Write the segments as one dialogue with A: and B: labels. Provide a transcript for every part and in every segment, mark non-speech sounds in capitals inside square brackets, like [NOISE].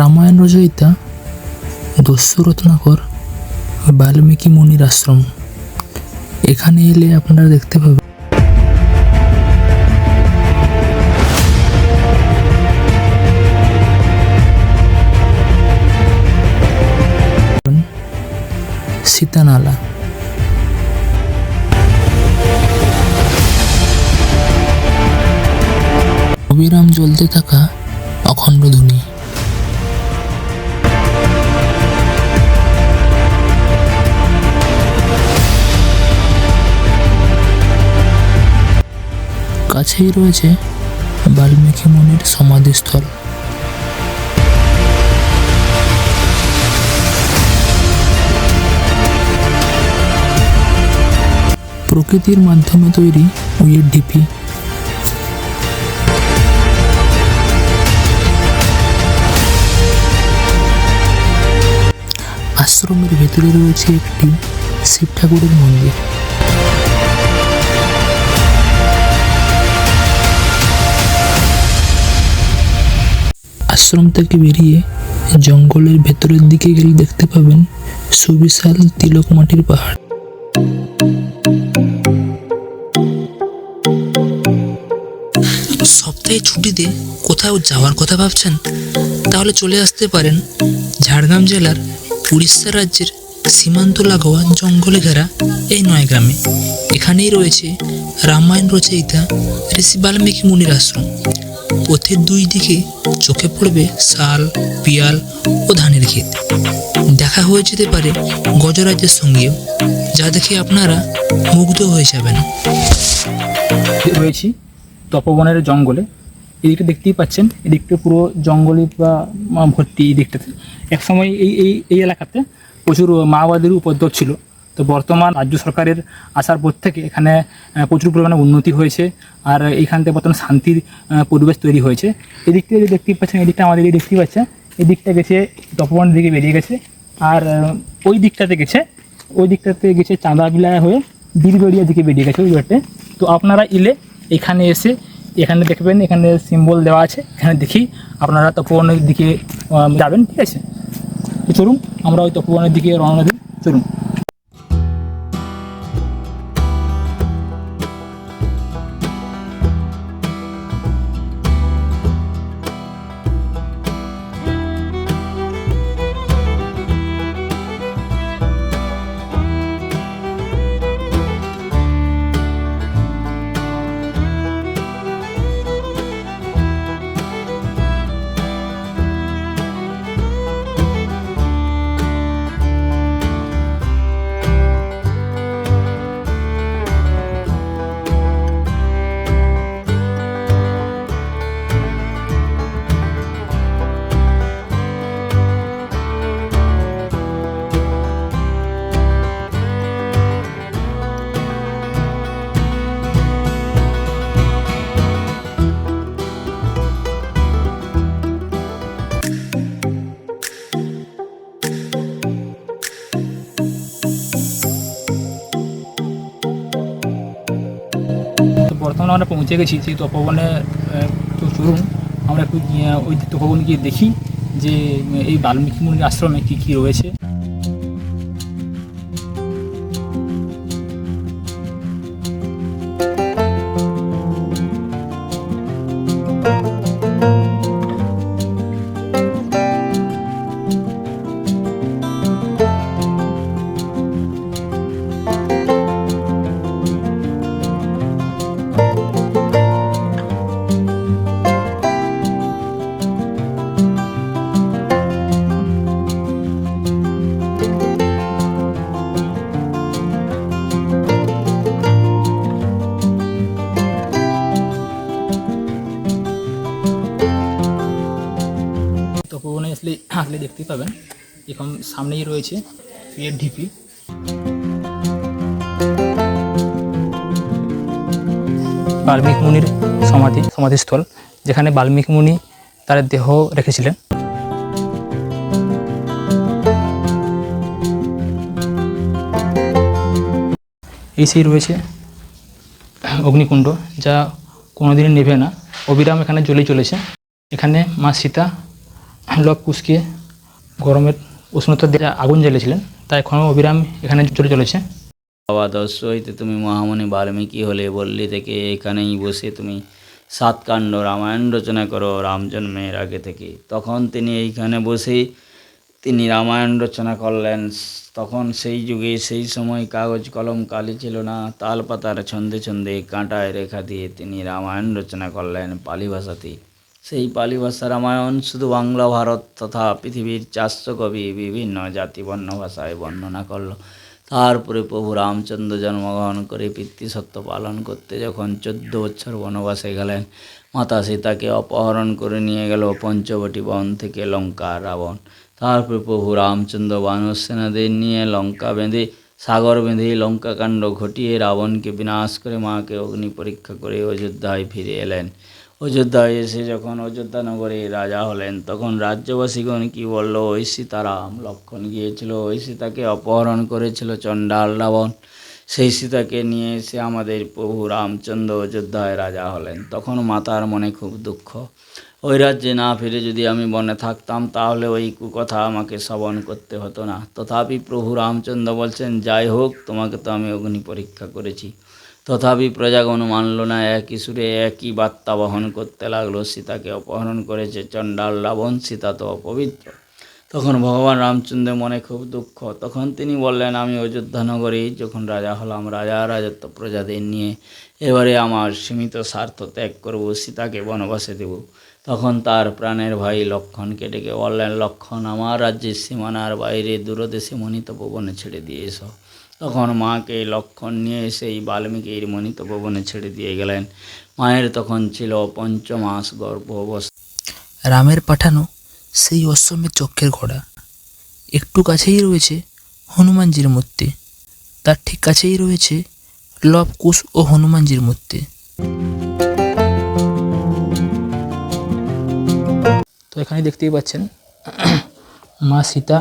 A: রামায়ণ রচয়িতা দস্যু রত্নাকর বাল্মীকি মুনির আশ্রম। এখানে এলে আপনারা দেখতে পাবেন। সীতানালা। অবিরাম জ্বলতে থাকা অখণ্ড ধ্বনি। কাছেই রয়েছে বাল্মীকি মুনির সমাধিস্থল। প্রকৃতির মাধ্যমে তৈরি উইয়ের ঢিপি। আশ্রমের ভেতরে রয়েছে একটি শিব ঠাকুরের মন্দির। আশ্রম থেকে বেরিয়ে জঙ্গলের ভেতরের দিকে গেলে দেখতে পাবেন সুবিশাল তিলক মাটির পাহাড়। সপ্তাহে ছুটিতে কোথাও যাওয়ার কথা ভাবছেন? তাহলে চলে আসতে পারেন ঝাড়গ্রাম জেলার উড়িষ্যা রাজ্যের সীমান্ত লাগোয়া জঙ্গলে ঘেরা এই নয় গ্রামে। এখানেই রয়েছে রামায়ণ রচয়িতা ঋষি বাল্মীকি মুনির আশ্রম। পথের দুই দিকে চোখে পড়বে শাল, পিয়াল ও ধানের ক্ষেত। দেখা হয়ে যেতে পারে গজরাজের সঙ্গেও, যা দেখে আপনারা মুগ্ধ হয়ে যাবেন।
B: রয়েছি তপবনের জঙ্গলে। এদিকটা দেখতেই পাচ্ছেন, এদিকটা পুরো জঙ্গলে বা ভর্তি এই দিকটাতে। একসময় এই এই এই এলাকাতে প্রচুর মাওবাদীর উপদ্রব ছিল। তো বর্তমান রাজ্য সরকারের আসার পর থেকে এখানে প্রচুর পরিমাণে উন্নতি হয়েছে আর এইখান থেকে বর্তমানে শান্তির পরিবেশ তৈরি হয়েছে। এদিক থেকে দেখতেই পাচ্ছেন এদিকটা আমাদের দেখতেই পাচ্ছেন, এই দিকটা গেছে তপবনের দিকে বেরিয়ে গেছে আর ওই দিকটাতে গেছে, ওই দিকটাতে গেছে চাঁদাবিলা হয়ে বিলগড়িয়া দিকে বেরিয়ে গেছে ওই রোডে তো আপনারা ইলে এখানে এসে, এখানে দেখবেন, এখানে সিম্বল দেওয়া আছে, এখানে দেখি আপনারা তপবনের দিকে যাবেন, ঠিক আছে? চলুন, আমরা ওই তপবনের দিকে রওনা দিই, চলুন। বর্তমানে আমরা পৌঁছে গেছি সেই তপবনে তো চলুন আমরা একটু ওই তপবন গিয়ে দেখি যে এই বাল্মীকি মুনির আশ্রমে কী কী রয়েছে। দেখতেই পাবেন। এখন সামনেই রয়েছে এর ঢিপি বাল্মীকি মুনির সমাধি, সমাধিস্থল, যেখানে বাল্মীকি মুনি তার দেহ রেখেছিলেন। এই সেই রয়েছে অগ্নিকুণ্ড, যা কোনোদিনই নেভে না। অবিরাম এখানে জ্বলেই চলেছে। এখানে মা সীতা লব কুশকে গরমের উষ্ণতা দিয়ে আগুন জ্বেলেছিলেন তা এখনও অবিরাম এখানে চলে চলেছে।
C: দ্বাদশ হইতে তুমি মহামণি বাল্মীকি হলে বললি থেকে এখানেই বসে তুমি সাতকাণ্ড রামায়ণ রচনা করো রাম জন্মের আগে থেকে। তখন তিনি এইখানে বসেই তিনি রামায়ণ রচনা করলেন। তখন সেই যুগে সেই সময় কাগজ, কলম কালি ছিল না তাল পাতার ছন্দে ছন্দে কাঁটায় রেখা দিয়ে তিনি রামায়ণ রচনা করলেন পালি ভাষাতে সেই পালি ভাষা রামায়ণ, শুধু বাংলা, ভারত তথা পৃথিবীর চারশো কবি বিভিন্ন জাতিবর্ণ ভাষায় বর্ণনা করল। তারপরে প্রভু রামচন্দ্র জন্মগ্রহণ করে পিতৃসত্য পালন করতে যখন চোদ্দ বছর বনবাসে গেলেন, মাতা সীতাকে অপহরণ করে নিয়ে গেল পঞ্চবটি বন থেকে লঙ্কা, রাবণ। তারপরে প্রভু রামচন্দ্র বানর সেনাদের নিয়ে লঙ্কা বেঁধে, সাগর বেঁধে লঙ্কাকাণ্ড ঘটিয়ে রাবণকে বিনাশ করে মাকে অগ্নি পরীক্ষা করে অযোধ্যায় ফিরে এলেন। অযোধ্যায় এসে যখন অযোধ্যা নগরে রাজা হলেন, তখন রাজ্যবাসীগণ কি বলল, ওই সীতারাম। লক্ষণ গিয়েছিল, ওই সীতাকে অপহরণ করেছিল চণ্ডাল রাবণ। সেই সীতাকে নিয়ে এসে আমাদের প্রভু রামচন্দ্র অযোধ্যায় রাজা হলেন। তখন মাতার মনে খুব দুঃখ। ওই রাজ্যে না ফিরে যদি আমি বনে থাকতাম, তাহলে ওই কুকথা আমাকে শ্রবণ করতে হতো না। তথাপি প্রভু রামচন্দ্র বলছেন, যাই হোক, তোমাকে তো আমি অগ্নি পরীক্ষা করেছি। তথাপি প্রজাগণ মানল না, একই সুরে একই বার্তা বহন করতে লাগল। সীতাকে অপহরণ করেছে চণ্ডাল রাবণ, সীতা তো অপবিত্র। তখন ভগবান রামচন্দ্রের মনে খুব দুঃখ। তখন তিনি বললেন, আমি অযোধ্যা নগরেই যখন রাজা হলাম, রাজা রাজত্ব প্রজাদের নিয়ে, এবারে আমার সীমিত স্বার্থ ত্যাগ করব, সীতাকে বনবাসে দেব। তখন তার প্রাণের ভাই লক্ষণকে ডেকে বললেন, লক্ষণ, আমার রাজ্যের সীমানার বাইরে দূরদেশে মনিত ভবনে ছেড়ে দিয়ে এসো। তখন মাকে লক্ষণ নিয়ে সেই বাল্মীকির মনিত ভবনে ছেড়ে দিয়ে গেলেন। মায়ের তখন ছিল পঞ্চমাস গর্ভ অবস্থা।
A: রামের পাঠানো সেই অশ্বমের চক্ষের ঘোড়া। একটু কাছেই রয়েছে হনুমানজির মূর্তি। তার ঠিক কাছেই রয়েছে লব কুশ ও হনুমানজির মূর্তি।
B: তো এখানে দেখতেই পাচ্ছেন [CLEARS THROAT] মা সীতা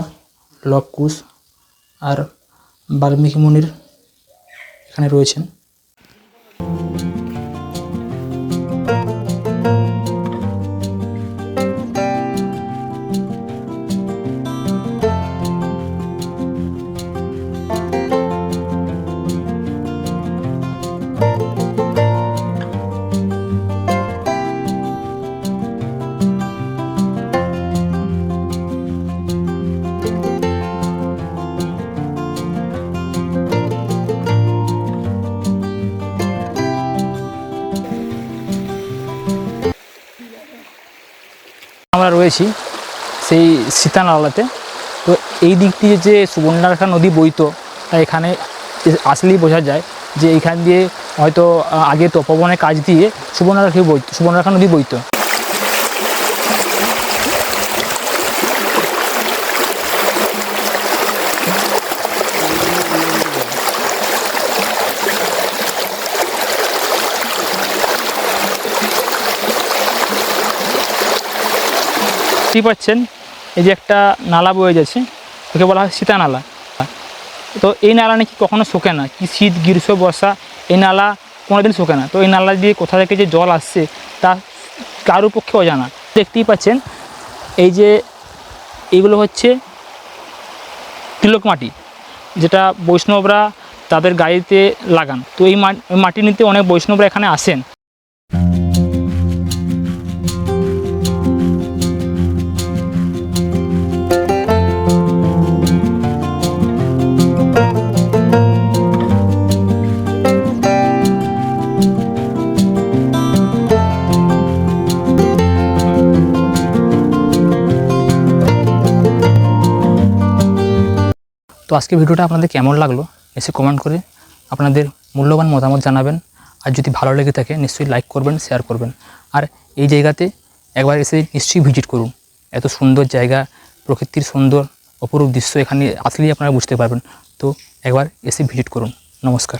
B: লব কুশ আর বাল্মীকি মুনির এখানে রয়েছেন। রয়েছি সেই সীতানালাতে। তো এই দিক দিয়ে যে সুবর্ণরেখা নদী বইত, তা এখানে আসলেই বোঝা যায় যে এখান দিয়ে হয়তো আগে তপবনের কাজ দিয়ে সুবর্ণরেখা বইত সুবর্ণরেখা নদী বইতো। দেখতেই পাচ্ছেন, এই যে একটা নালা বয়ে যাচ্ছে, ওকে বলা হয় সীতা নালা। তো এই নালা নাকি কখনো শোকে না, কি শীত, গ্রীষ্ম, বর্ষা, এই নালা কোনোদিন শোকে না। তো এই নালা দিয়ে কোথা থেকে যে জল আসছে, তা কারোর পক্ষে অজানা। দেখতেই পাচ্ছেন, এই যে এইগুলো হচ্ছে তিলক মাটি যেটা বৈষ্ণবরা তাদের গাড়িতে লাগান। তো এই মাটি নিতে অনেক বৈষ্ণবরা এখানে আসেন। তো আজকে ভিডিওটা আপনাদের কেমন লাগল এসে কমেন্ট করে আপনাদের মূল্যবান মতামত জানাবেন। আর যদি ভালো লেগে থাকে, নিশ্চয়ই লাইক করবেন শেয়ার করবেন। আর এই জায়গাতে একবার এসে নিশ্চয়ই ভিজিট করুন। এত সুন্দর জায়গা, প্রকৃতির সুন্দর অপরূপ দৃশ্য এখানে আসলেই আপনারা বুঝতে পারবেন। তো একবার এসে ভিজিট করুন। নমস্কার।